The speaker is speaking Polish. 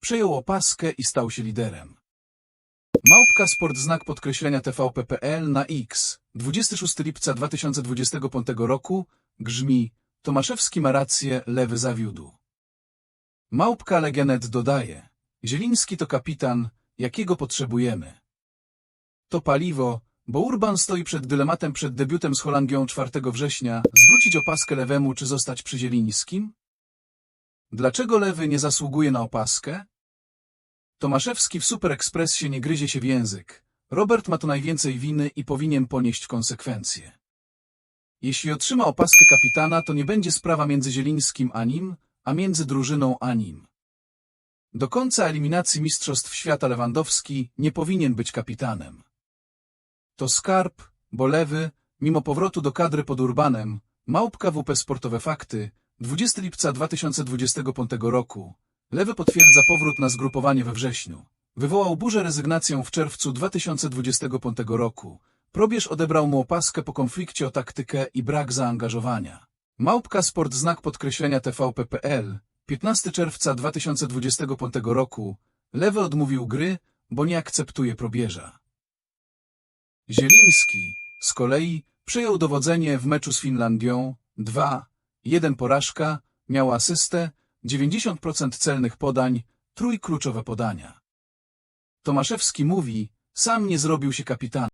przejął opaskę i stał się liderem. Małpka Sport znak podkreślenia TVP.pl na X 26 lipca 2025 roku grzmi Tomaszewski ma rację, lewy zawiódł. Małpka Legenet dodaje Zieliński to kapitan, jakiego potrzebujemy. To paliwo, bo Urban stoi przed dylematem przed debiutem z Holandią 4 września zwrócić opaskę lewemu czy zostać przy Zielińskim? Dlaczego lewy nie zasługuje na opaskę? Tomaszewski w Super Expressie nie gryzie się w język. Robert ma tu najwięcej winy i powinien ponieść konsekwencje. Jeśli otrzyma opaskę kapitana, to nie będzie sprawa między Zielińskim a nim, a między drużyną a nim. Do końca eliminacji Mistrzostw Świata Lewandowski nie powinien być kapitanem. To skarb, bo lewy, mimo powrotu do kadry pod Urbanem, małpka WP Sportowe Fakty, 20 lipca 2025 roku, lewy potwierdza powrót na zgrupowanie we wrześniu. Wywołał burzę rezygnacją w czerwcu 2025 roku. Probierz odebrał mu opaskę po konflikcie o taktykę i brak zaangażowania. Małpka Sport znak podkreślenia TVP.pl 15 czerwca 2025 roku Lewy odmówił gry, bo nie akceptuje probierza. Zieliński z kolei przejął dowodzenie w meczu z Finlandią 2, 1 porażka, miał asystę, 90% celnych podań, trójkluczowe podania. Tomaszewski mówi, sam nie zrobił się kapitanem.